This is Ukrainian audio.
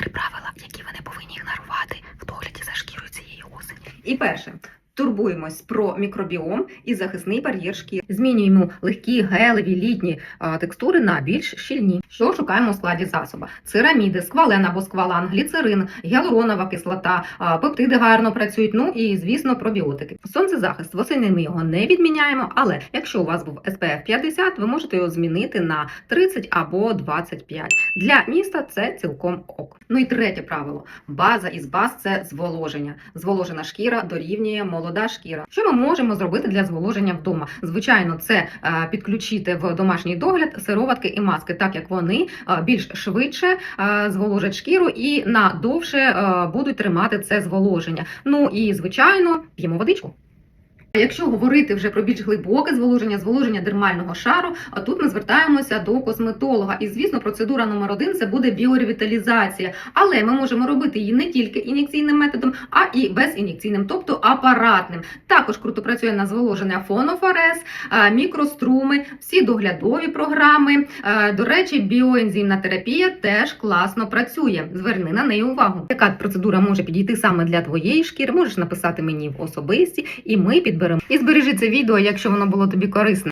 три правила, які ви не повинні ігнорувати в догляді за шкірою цієї осені. І перше. Турбуємось про мікробіом і захисний бар'єр шкіри. Змінюємо легкі гелеві літні текстури на більш щільні. Що шукаємо у складі засоба? Цераміди, сквален або сквалан, гліцерин, гіалуронова кислота, пептиди гарно працюють. Ну і звісно, пробіотики. Сонцезахист восени ми його не відміняємо, але якщо у вас був SPF 50, ви можете його змінити на 30 або 25. Для міста це цілком ок. Ну і третє правило: база із баз це зволоження. Зволожена шкіра дорівнює молода шкіра. Що ми можемо зробити для зволоження вдома? Звичайно, це е, підключити в домашній догляд сироватки і маски, так як вони е, більш швидше е, зволожать шкіру і надовше будуть тримати це зволоження. Ну і звичайно, п'ємо водичку. Якщо говорити вже про більш глибоке зволоження, зволоження дермального шару, а тут ми звертаємося до косметолога. І звісно, процедура номер один це буде біоревіталізація. Але ми можемо робити її не тільки ін'єкційним методом, а і безін'єкційним, тобто апаратним. Також круто працює на зволоження фонофорез, мікроструми, всі доглядові програми. До речі, біоензимна терапія теж класно працює. Зверни на неї увагу. Яка процедура може підійти саме для твоєї шкіри? Можеш написати мені в особисті, і ми підберемо. І збережи це відео, якщо воно було тобі корисне.